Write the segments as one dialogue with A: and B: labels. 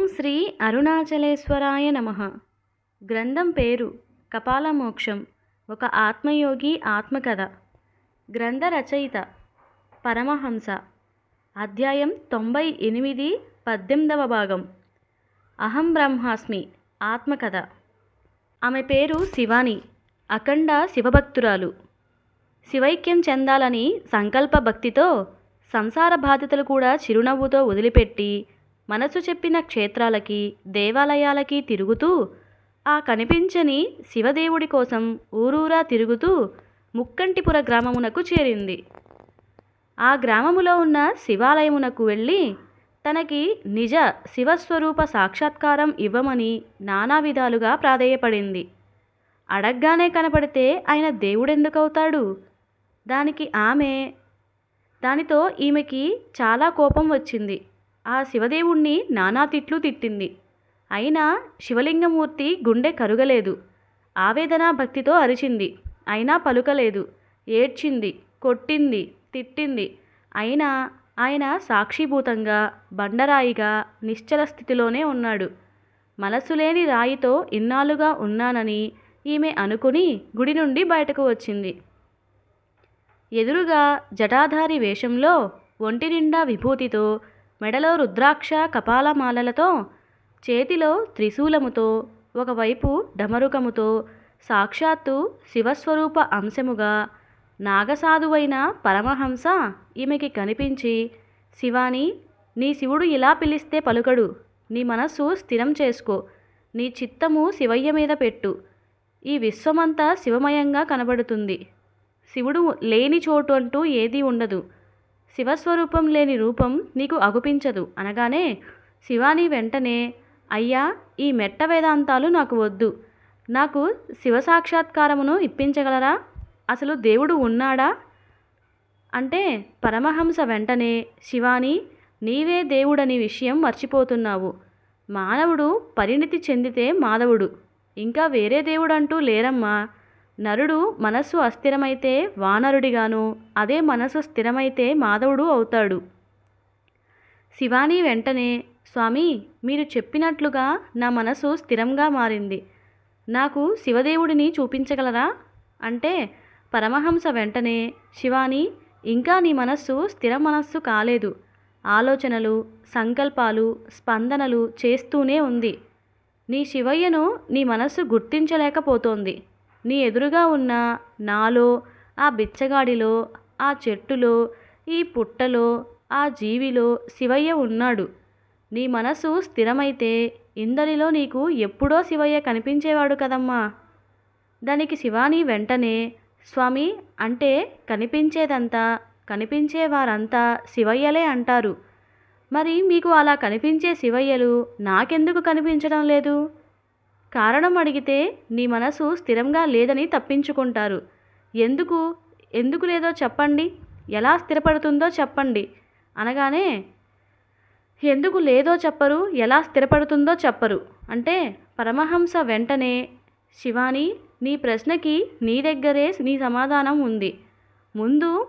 A: ఓం శ్రీ అరుణాచలేశ్వరాయ నమ. గ్రంథం పేరు కపాలమోక్షం ఒక ఆత్మయోగి ఆత్మకథ. గ్రంథ రచయిత పరమహంస. అధ్యాయం తొంభై ఎనిమిది పద్దెనిమిదవ భాగం. అహం బ్రహ్మాస్మి ఆత్మకథ. ఆమె పేరు శివాని అఖండ శివభక్తురాలు. శివైక్యం చెందాలని సంకల్ప భక్తితో సంసార బాధ్యతలు కూడా చిరునవ్వుతో వదిలిపెట్టి మనసు చెప్పిన క్షేత్రాలకి దేవాలయాలకి తిరుగుతూ ఆ కనిపించని శివదేవుడి కోసం ఊరూరా తిరుగుతూ ముక్కంటిపుర గ్రామమునకు చేరింది. ఆ గ్రామములో ఉన్న శివాలయమునకు వెళ్ళి తనకి నిజ శివస్వరూప సాక్షాత్కారం ఇవ్వమని నానా విధాలుగా ప్రాధేయపడింది. అడగ్గానే కనపడితే ఆయన దేవుడెందుకవుతాడు? దానికి ఆమె దానితో ఈమెకి చాలా కోపం వచ్చింది. ఆ శివదేవుణ్ణి నానా తిట్లు తిట్టింది. అయినా శివలింగమూర్తి గుండె కరుగలేదు. ఆవేదన భక్తితో అరిచింది. అయినా పలుకలేదు. ఏడ్చింది. కొట్టింది. తిట్టింది. అయినా ఆయన సాక్షిభూతంగా బండరాయిగా నిశ్చల స్థితిలోనే ఉన్నాడు. మనసులేని రాయితో ఇన్నాళ్ళుగా ఉన్నానని ఈమె అనుకుని గుడి నుండి బయటకు వచ్చింది. ఎదురుగా జటాధారి వేషంలో ఒంటి నిండా విభూతితో మెడలో రుద్రాక్ష కపాలమాలలతో చేతిలో త్రిశూలముతో ఒకవైపు డమరుకముతో సాక్షాత్తు శివస్వరూప అంశముగా నాగసాధువైన పరమహంస ఈమెకి కనిపించి శివాని నీ శివుడు ఇలా పిలిస్తే పలుకడు. నీ మనస్సు స్థిరం చేసుకో. నీ చిత్తము శివయ్య మీద పెట్టు. ఈ విశ్వమంతా శివమయంగా కనబడుతుంది. శివుడు లేని చోటు అంటూ ఏదీ ఉండదు. శివస్వరూపం లేని రూపం నీకు అగుపించదు. అనగానే శివాని వెంటనే అయ్యా ఈ మెట్ట వేదాంతాలు నాకు వద్దు. నాకు శివ సాక్షాత్కారమును ఇప్పించగలరా? అసలు దేవుడు ఉన్నాడా? అంటే పరమహంస వెంటనే శివాని నీవే దేవుడని విషయం మర్చిపోతున్నావు. మానవుడు పరిణితి చెందితే మాధవుడు. ఇంకా వేరే దేవుడంటూ లేరమ్మా. నరుడు మనస్సు అస్థిరమైతే వానరుడిగాను అదే మనసు స్థిరమైతే మాధవుడు అవుతాడు. శివాని వెంటనే స్వామి మీరు చెప్పినట్లుగా నా మనసు స్థిరంగా మారింది. నాకు శివదేవుడిని చూపించగలరా? అంటే పరమహంస వెంటనే శివాని ఇంకా నీ మనస్సు స్థిర మనస్సు కాలేదు. ఆలోచనలు సంకల్పాలు స్పందనలు చేస్తూనే ఉంది. నీ శివయ్యను నీ మనస్సు గుర్తించలేకపోతోంది. నీ ఎదురుగా ఉన్న నాలో ఆ బిచ్చగాడిలో ఆ చెట్టులో ఈ పుట్టలో ఆ జీవిలో శివయ్య ఉన్నాడు. నీ మనసు స్థిరమైతే ఇందరిలో నీకు ఎప్పుడో శివయ్య కనిపించేవాడు కదమ్మా. దానికి శివాని వెంటనే స్వామి అంటే కనిపించేదంతా కనిపించేవారంతా శివయ్యలే అంటారు. మరి మీకు అలా కనిపించే శివయ్యలు నాకెందుకు కనిపించడం లేదు? కారణం అడిగితే నీ మనసు స్థిరంగా లేదని తప్పించుకుంటారు. ఎందుకు? ఎందుకు లేదో చెప్పండి. ఎలా స్థిరపడుతుందో చెప్పండి. అనగానే ఎందుకు లేదో చెప్పరు ఎలా స్థిరపడుతుందో చెప్పరు. అంటే పరమహంస వెంటనే శివాని నీ ప్రశ్నకి నీ దగ్గరే నీ సమాధానం ఉంది. ముందు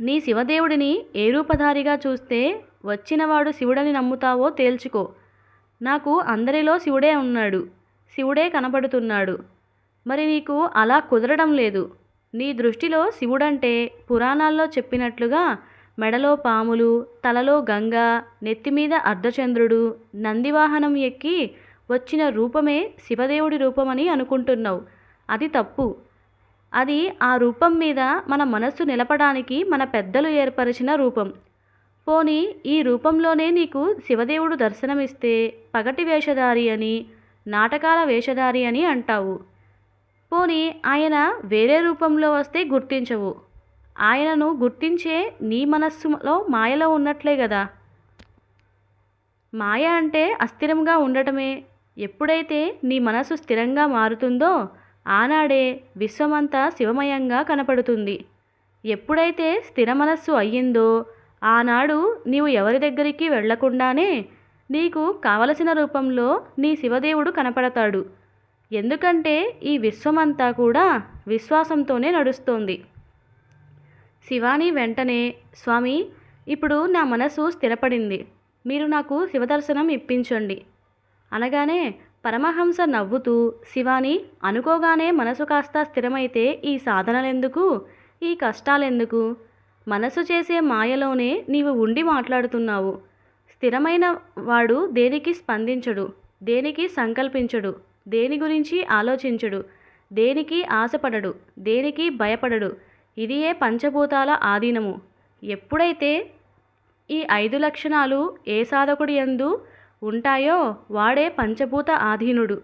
A: నీ శివదేవుడిని ఏ రూపధారిగా చూస్తే వచ్చినవాడు శివుడని నమ్ముతావో తేల్చుకో. నాకు అందరిలో శివుడే ఉన్నాడు. శివుడే కనబడుతున్నాడు. మరి నీకు అలా కుదరడం లేదు. నీ దృష్టిలో శివుడంటే పురాణాల్లో చెప్పినట్లుగా మెడలో పాములు తలలో గంగ నెత్తిమీద అర్ధచంద్రుడు నందివాహనం ఎక్కి వచ్చిన రూపమే శివదేవుడి రూపమని అనుకుంటున్నావు. అది తప్పు. అది ఆ రూపం మీద మన మనస్సు నిలపడానికి మన పెద్దలు ఏర్పరిచిన రూపం. పోని ఈ రూపంలోనే నీకు శివదేవుడు దర్శనమిస్తే పగటి వేషధారి అని నాటకాల వేషధారి అని అంటావు. పోని ఆయన వేరే రూపంలో వస్తే గుర్తించవు. ఆయనను గుర్తించే నీ మనస్సులో మాయలో ఉన్నట్లే కదా మాయ అంటే అస్థిరంగా ఉండటమే. ఎప్పుడైతే నీ మనసు స్థిరంగా మారుతుందో ఆనాడే విశ్వమంతా శివమయంగా కనపడుతుంది. ఎప్పుడైతే స్థిర మనస్సు అయ్యిందో ఆనాడు నీవు ఎవరి దగ్గరికి వెళ్ళకుండానే నీకు కావలసిన రూపంలో నీ శివదేవుడు కనపడతాడు. ఎందుకంటే ఈ విశ్వమంతా కూడా విశ్వాసంతోనే నడుస్తోంది. శివాని వెంటనే స్వామి ఇప్పుడు నా మనసు స్థిరపడింది. మీరు నాకు శివదర్శనం ఇప్పించండి. అనగానే పరమహంస నవ్వుతూ శివాని అనుకోగానే మనసు కాస్త స్థిరమైతే ఈ సాధనలెందుకు? ఈ కష్టాలెందుకు? మనసు చేసే మాయలోనే నీవు ఉండి మాట్లాడుతున్నావు. స్థిరమైన వాడు దేనికి స్పందించడు? దేనికి సంకల్పించడు? దేని గురించి ఆలోచించడు? దేనికి ఆశపడడు? దేనికి భయపడడు? ఇది ఏ పంచభూతాల ఆధీనము. ఎప్పుడైతే ఈ ఐదు లక్షణాలు ఏ సాధకుడి ఎందు ఉంటాయో వాడే పంచభూత ఆధీనుడు.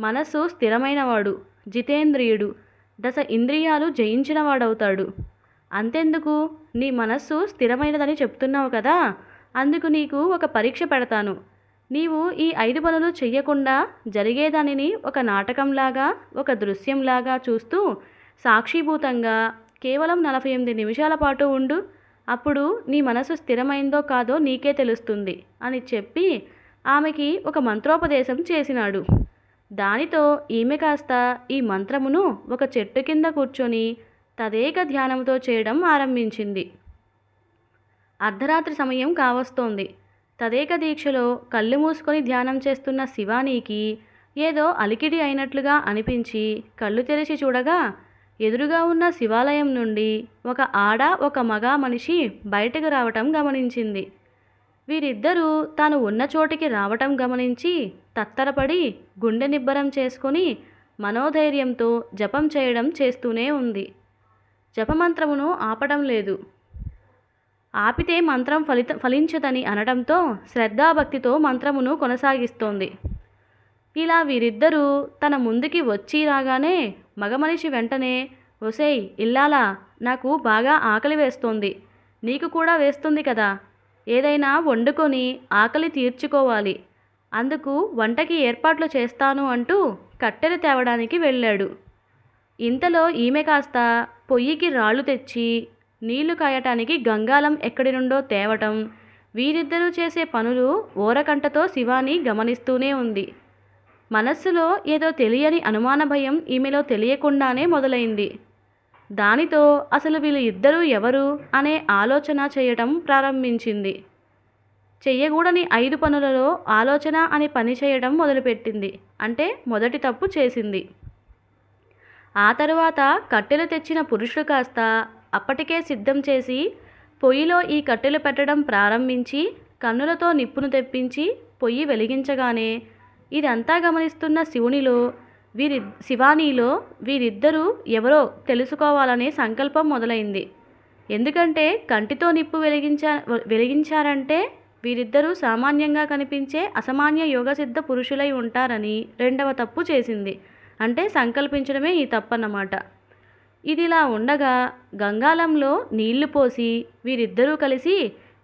A: మనస్సు స్థిరమైనవాడు జితేంద్రియుడు. దశ ఇంద్రియాలు జయించినవాడవుతాడు. అంతెందుకు? నీ మనస్సు స్థిరమైనదని చెప్తున్నావు కదా? అందుకు నీకు ఒక పరీక్ష పెడతాను. నీవు ఈ ఐదు పనులు చెయ్యకుండా జరిగేదానిని ఒక నాటకంలాగా ఒక దృశ్యంలాగా చూస్తూ సాక్షిభూతంగా కేవలం నలభై ఎనిమిది నిమిషాల పాటు ఉండు. అప్పుడు నీ మనసు స్థిరమైందో కాదో నీకే తెలుస్తుంది అని చెప్పి ఆమెకి ఒక మంత్రోపదేశం చేసినాడు. దానితో ఈమె కాస్త ఈ మంత్రమును ఒక చెట్టు కింద కూర్చొని తదేక ధ్యానంతో చేయడం ఆరంభించింది. అర్ధరాత్రి సమయం కావస్తోంది. తదేక దీక్షలో కళ్ళు మూసుకొని ధ్యానం చేస్తున్న శివానీకి ఏదో అలికిడి అయినట్లుగా అనిపించి కళ్ళు తెరిచి చూడగా ఎదురుగా ఉన్న శివాలయం నుండి ఒక ఆడ ఒక మగ మనిషి బయటకు రావటం గమనించింది. వీరిద్దరూ తాను ఉన్న చోటికి రావటం గమనించి తత్తరపడి గుండె నిబ్బరం చేసుకొని మనోధైర్యంతో జపం చేయడం చేస్తూనే ఉంది. జపమంత్రమును ఆపడం లేదు. ఆపితే మంత్రం ఫలిత ఫలించదని అనడంతో శ్రద్ధాభక్తితో మంత్రమును కొనసాగిస్తోంది. ఇలా వీరిద్దరూ తన ముందుకి వచ్చి రాగానే మగమనిషి వెంటనే ఒసేయ్ ఇల్లాలా నాకు బాగా ఆకలి వేస్తోంది. నీకు కూడా వేస్తుంది కదా. ఏదైనా వండుకొని ఆకలి తీర్చుకోవాలి. అందుకు వంటకి ఏర్పాట్లు చేస్తాను అంటూ కట్టెలు తేవడానికి వెళ్ళాడు. ఇంతలో ఈమె కాస్త పొయ్యికి రాళ్ళు తెచ్చి నీళ్ళు కాయటానికి గంగాలం ఎక్కడి నుండో తేవటం. వీరిద్దరూ చేసే పనులు ఓరకంటతో శివాని గమనిస్తూనే ఉంది. మనస్సులో ఏదో తెలియని అనుమాన భయం ఈమెలో తెలియకుండానే మొదలైంది. దానితో అసలు వీళ్ళు ఇద్దరూ ఎవరు అనే ఆలోచన చేయటం ప్రారంభించింది. చెయ్యకూడని ఐదు పనులలో ఆలోచన అని పని చేయడం మొదలుపెట్టింది. అంటే మొదటి తప్పు చేసింది. ఆ తరువాత కట్టెలు తెచ్చిన పురుషుడు కాస్త అప్పటికే సిద్ధం చేసి పొయ్యిలో ఈ కట్టెలు పెట్టడం ప్రారంభించి కన్నులతో నిప్పును తెప్పించి పొయ్యి వెలిగించగానే ఇదంతా గమనిస్తున్న శివునిలో వీరి శివానీలో వీరిద్దరూ ఎవరో తెలుసుకోవాలనే సంకల్పం మొదలైంది. ఎందుకంటే కంటితో నిప్పు వెలిగించా వెలిగించారంటే వీరిద్దరూ సామాన్యంగా కనిపించే అసామాన్య యోగసిద్ధ పురుషులై ఉంటారని రెండవ తప్పు చేసింది. అంటే సంకల్పించడమే ఈ తప్పు అన్నమాట ఇదిలా ఉండగా గంగాలంలో నీళ్ళు పోసి వీరిద్దరూ కలిసి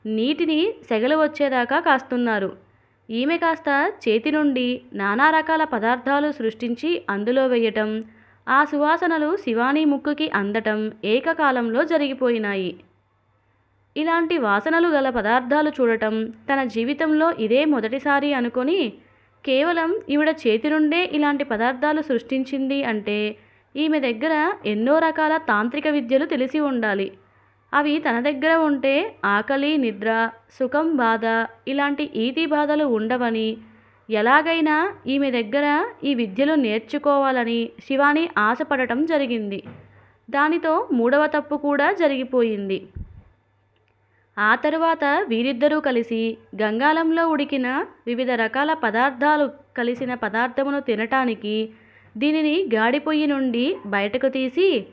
A: నీటిని సెగలు వచ్చేదాకా కాస్తున్నారు. ఈమె కాస్త చేతి నుండి నానా రకాల పదార్థాలు సృష్టించి అందులో వేయటం ఆ సువాసనలు శివాని ముక్కుకి అందటం ఏకకాలంలో జరిగిపోయినాయి. ఇలాంటి వాసనలు గల పదార్థాలు చూడటం తన జీవితంలో ఇదే మొదటిసారి అనుకొని కేవలం ఈవిడ చేతి నుండే ఇలాంటి పదార్థాలు సృష్టించింది అంటే ఈమె దగ్గర ఎన్నో రకాల తాంత్రిక విద్యలు తెలిసి ఉండాలి. అవి తన దగ్గర ఉంటే ఆకలి నిద్ర సుఖం బాధ ఇలాంటి ఈతి బాధలు ఉండవని. ఎలాగైనా ఈమె దగ్గర ఈ విద్యలు నేర్చుకోవాలని శివాని ఆశపడటం జరిగింది. దానితో మూడవ తప్పు కూడా జరిగిపోయింది. ఆ తరువాత వీరిద్దరూ కలిసి గంగాలంలో ఉడికిన వివిధ రకాల పదార్థాలు కలిసిన పదార్థమును తినటానికి దీనిని గాడిపొయ్యి నుండి బయటకు తీసి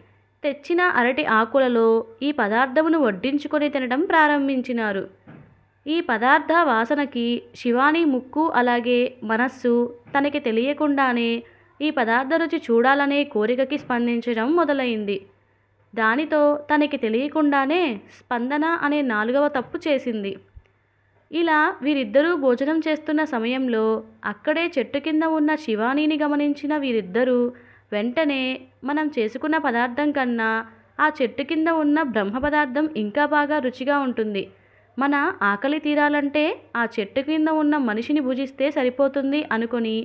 A: తెచ్చిన అరటి ఆకులలో ఈ పదార్థమును వడ్డించుకొని తినడం ప్రారంభించినారు. ఈ పదార్థ వాసనకి శివాని ముక్కు అలాగే మనస్సు తనకి తెలియకుండానే ఈ పదార్థ రుచి చూడాలనే కోరికకి స్పందించడం మొదలైంది. దానితో తనకి తెలియకుండానే స్పందన అనే నాలుగవ తప్పు చేసింది. ఇలా వీరిద్దరూ భోజనం చేస్తున్న సమయంలో అక్కడే చెట్టు కింద ఉన్న శివానీని గమనించిన వీరిద్దరూ వెంటనే మనం చేసుకున్న పదార్థం కన్నా ఆ చెట్టు కింద ఉన్న బ్రహ్మ పదార్థం ఇంకా బాగా రుచిగా ఉంటుంది. మన ఆకలి తీరాలంటే ఆ చెట్టు కింద ఉన్న మనిషిని భుజిస్తే సరిపోతుంది అనుకొని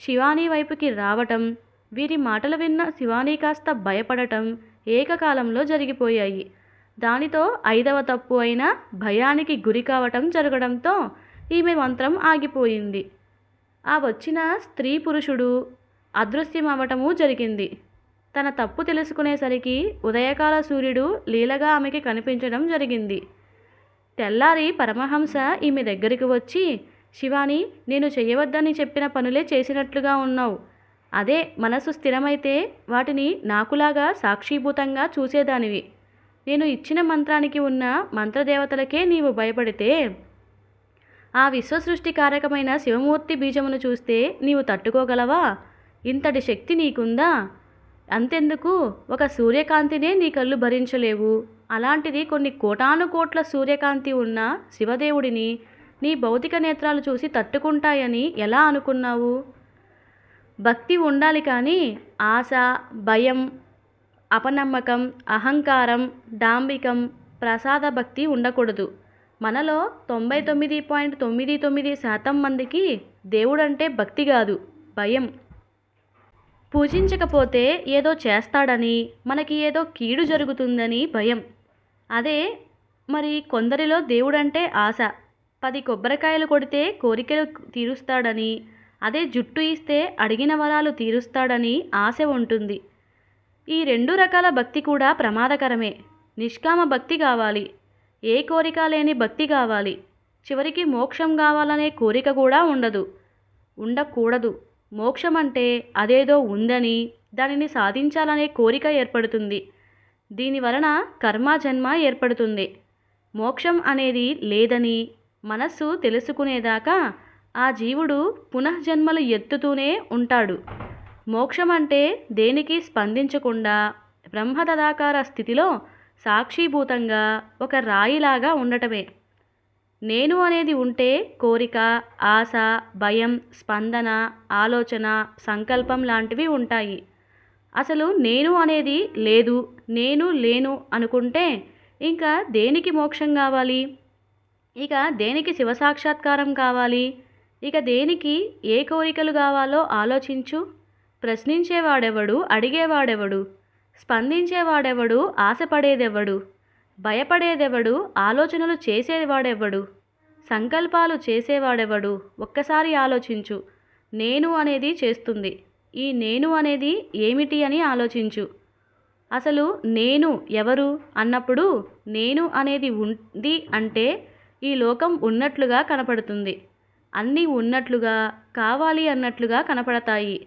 A: శివానీ వైపుకి రావటం వీరి మాటలు విన్న శివానీ కాస్త భయపడటం ఏకకాలంలో జరిగిపోయాయి. దానితో ఐదవ తప్పు అయిన భయానికి గురి కావటం జరగడంతో ఈమె మంత్రం ఆగిపోయింది. ఆ వచ్చిన స్త్రీ పురుషుడు అదృశ్యమవటము జరిగింది. తన తప్పు తెలుసుకునేసరికి ఉదయకాల సూర్యుడు లీలగా ఆమెకి కనిపించడం జరిగింది. తెల్లారి పరమహంస ఈమె దగ్గరికి వచ్చి శివాని నేను చేయవద్దని చెప్పిన పనులే చేసినట్లుగా ఉన్నావు. అదే మనసు స్థిరమైతే వాటిని నాకులాగా సాక్షీభూతంగా చూసేదానివి. నేను ఇచ్చిన మంత్రానికి ఉన్న మంత్రదేవతలకే నీవు భయపడితే ఆ విశ్వసృష్టి కారకమైన శివమూర్తి బీజమును చూస్తే నీవు తట్టుకోగలవా? ఇంతటి శక్తి నీకుందా? అంతెందుకు? ఒక సూర్యకాంతినే నీ కళ్ళు భరించలేవు. అలాంటిది కొన్ని కోటాను కోట్ల సూర్యకాంతి ఉన్న శివదేవుడిని నీ భౌతిక నేత్రాలు చూసి తట్టుకుంటాయని ఎలా అనుకున్నావు? భక్తి ఉండాలి కానీ ఆశ భయం అపనమ్మకం అహంకారం డాంబికం ప్రసాద భక్తి ఉండకూడదు. మనలో తొంభై తొమ్మిది పాయింట్ తొమ్మిది తొమ్మిది శాతం మందికి దేవుడంటే భక్తి కాదు భయం. పూజించకపోతే ఏదో చేస్తాడని మనకి ఏదో కీడు జరుగుతుందని భయం. అదే మరి కొందరిలో దేవుడంటే ఆశ. పది కొబ్బరికాయలు కొడితే కోరికలు తీరుస్తాడని అదే జుట్టు ఇస్తే అడిగిన వరాలు తీరుస్తాడని ఆశ ఉంటుంది. ఈ రెండు రకాల భక్తి కూడా ప్రమాదకరమే. నిష్కామ భక్తి కావాలి. ఏ కోరిక లేని భక్తి కావాలి. చివరికి మోక్షం కావాలనే కోరిక కూడా ఉండదు. ఉండకూడదు. మోక్షం అంటే అదేదో ఉందని దానిని సాధించాలనే కోరిక ఏర్పడుతుంది. దీని వలన కర్మ జన్మ ఏర్పడుతుంది. మోక్షం అనేది లేదని మనస్సు తెలుసుకునేదాకా ఆ జీవుడు పునఃజన్మలు ఎత్తుతూనే ఉంటాడు. మోక్షం అంటే దేనికి స్పందించకుండా బ్రహ్మతదాకార స్థితిలో సాక్షీభూతంగా ఒక రాయిలాగా ఉండటమే. నేను అనేది ఉంటే కోరిక ఆశ భయం స్పందన ఆలోచన సంకల్పం లాంటివి ఉంటాయి. అసలు నేను అనేది లేదు నేను లేను అనుకుంటే ఇంకా దేనికి మోక్షం కావాలి? ఇక దేనికి శివసాక్షాత్కారం కావాలి? ఇక దేనికి ఏ కోరికలు కావాలో ఆలోచించు. ప్రశ్నించేవాడెవడు? అడిగేవాడెవడు? స్పందించేవాడెవడు? ఆశపడేదెవడు? భయపడేదెవడు? ఆలోచనలు చేసేవాడెవడు? సంకల్పాలు చేసేవాడెవడు? ఒక్కసారి ఆలోచించు. నేను అనేది చేస్తుంది. ఈ నేను అనేది ఏమిటి అని ఆలోచించు. అసలు నేను ఎవరు? అన్నప్పుడు నేను అనేది ఉంది అంటే ఈ లోకం ఉన్నట్లుగా కనపడుతుంది. అన్నీ ఉన్నట్లుగా కావాలి అన్నట్లుగా కనపడతాయి.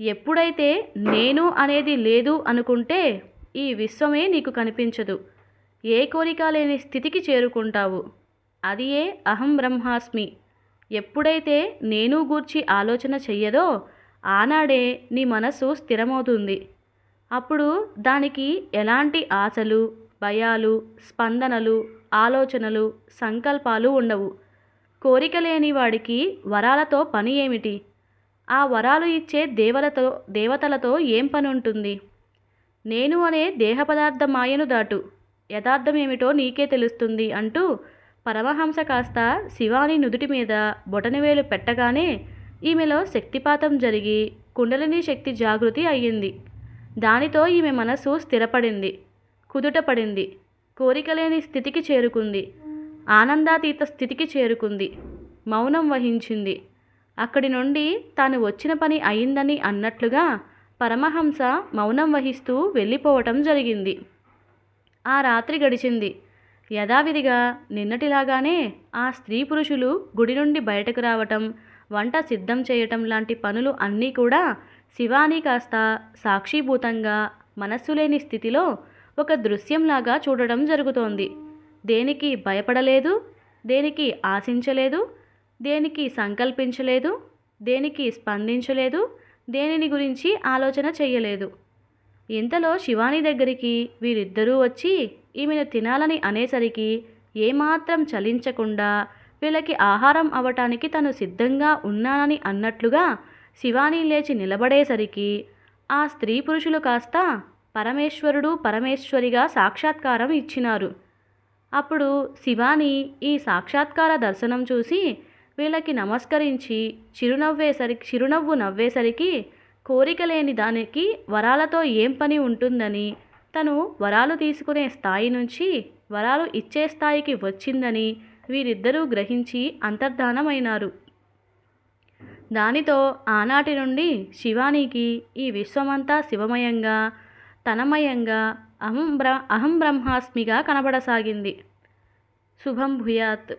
A: ఎప్పుడైతే నేను అనేది లేదు అనుకుంటే ఈ విశ్వమే నీకు కనిపించదు. ఏ కోరిక లేని స్థితికి చేరుకుంటావు. అది ఏ అహం బ్రహ్మాస్మి. ఎప్పుడైతే నేను గూర్చి ఆలోచన చెయ్యదో ఆనాడే నీ మనసు స్థిరమవుతుంది. అప్పుడు దానికి ఎలాంటి ఆశలు భయాలు స్పందనలు ఆలోచనలు సంకల్పాలు ఉండవు. కోరిక లేని వాడికి వరాలతో పని ఏమిటి? ఆ వరాలు ఇచ్చే దేవలతో దేవతలతో ఏం పని ఉంటుంది నేను అనే దేహ పదార్థ మాయను దాటు యథార్థమేమిటో నీకే తెలుస్తుంది అంటూ పరమహంస కాస్త శివాని నుదుటి మీద బొటనవేలు పెట్టగానే ఈమెలో శక్తిపాతం జరిగి కుండలిని శక్తి జాగృతి అయ్యింది. దానితో ఈమె మనసు స్థిరపడింది కుదుటపడింది కోరికలేని స్థితికి చేరుకుంది ఆనందాతీత స్థితికి చేరుకుంది మౌనం వహించింది. అక్కడి నుండి తాను వచ్చిన పని అయిందని అన్నట్లుగా పరమహంస మౌనం వహిస్తూ వెళ్ళిపోవటం జరిగింది. ఆ రాత్రి గడిచింది. యథావిధిగా నిన్నటిలాగానే ఆ స్త్రీ పురుషులు గుడి నుండి బయటకు రావటం వంట సిద్ధం చేయటం లాంటి పనులు అన్నీ కూడా శివాని కాస్త సాక్షిభూతంగా మనస్సు లేని స్థితిలో ఒక దృశ్యంలాగా చూడడం జరుగుతోంది. దేనికి భయపడలేదు దేనికి ఆశించలేదు దేనికి సంకల్పించలేదు దేనికి స్పందించలేదు దేనిని గురించి ఆలోచన చెయ్యలేదు. ఇంతలో శివాని దగ్గరికి వీరిద్దరూ వచ్చి ఈమెను తినాలని అనేసరికి ఏమాత్రం చలించకుండా వీళ్ళకి ఆహారం అవటానికి తను సిద్ధంగా ఉన్నానని అన్నట్లుగా శివాని లేచి నిలబడేసరికి ఆ స్త్రీ పురుషులు కాస్త పరమేశ్వరుడు పరమేశ్వరిగా సాక్షాత్కారం ఇచ్చినారు. అప్పుడు శివాని ఈ సాక్షాత్కార దర్శనం చూసి వీళ్ళకి నమస్కరించి చిరునవ్వేసరికి చిరునవ్వు నవ్వేసరికి కోరిక లేని దానికి వరాలతో ఏం పని ఉంటుందని తను వరాలు తీసుకునే స్థాయి నుంచి వరాలు ఇచ్చే స్థాయికి వచ్చిందని వీరిద్దరూ గ్రహించి అంతర్ధానమైనారు. దానితో ఆనాటి నుండి శివానికి ఈ విశ్వమంతా శివమయంగా తనమయంగా అహం బ్ర అహం బ్రహ్మాస్మిగా కనబడసాగింది. శుభం భూయాత్.